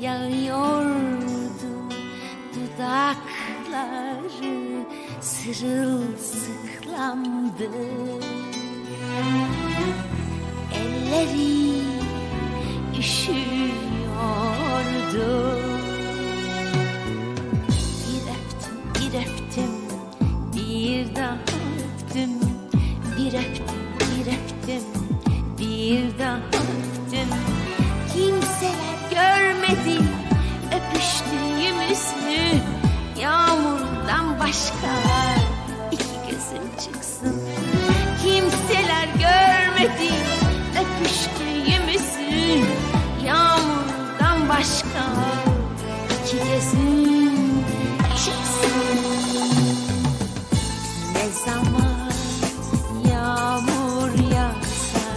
yağıyordu Dudakları sırılsıklamdı Elleri Başka iki gözüm çıksın. Kimseler görmedi öpüştüğümüzü Yağmurdan başka iki gözüm çıksın. Ne zaman yağmur yağsa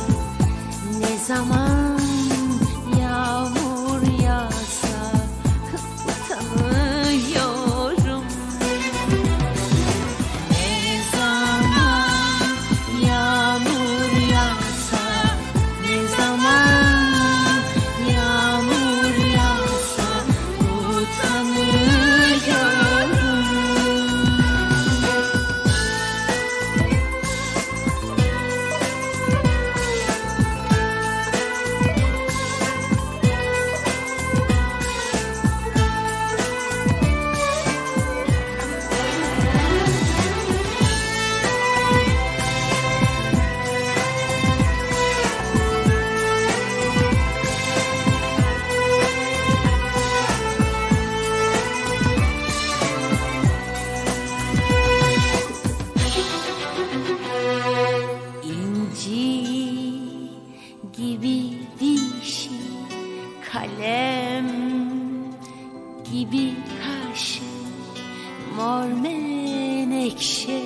Ne zaman kalem gibi kaşı mor menekşe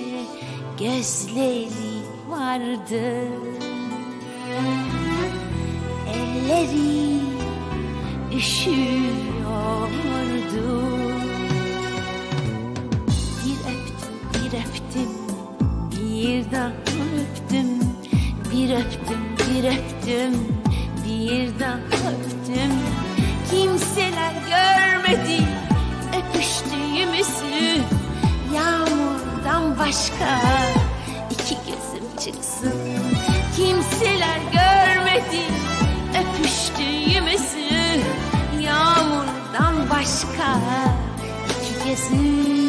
gözleri vardı. Elleri üşüyordu. Bir öptüm, bir öptüm, bir daha öptüm, bir öptüm, bir öptüm, bir daha öptüm. Kimseler görmedi öpüştüğümüzü, yağmurdan başka iki gözüm çıksın. Kimseler görmedi öpüştüğümüzü, yağmurdan başka iki gözüm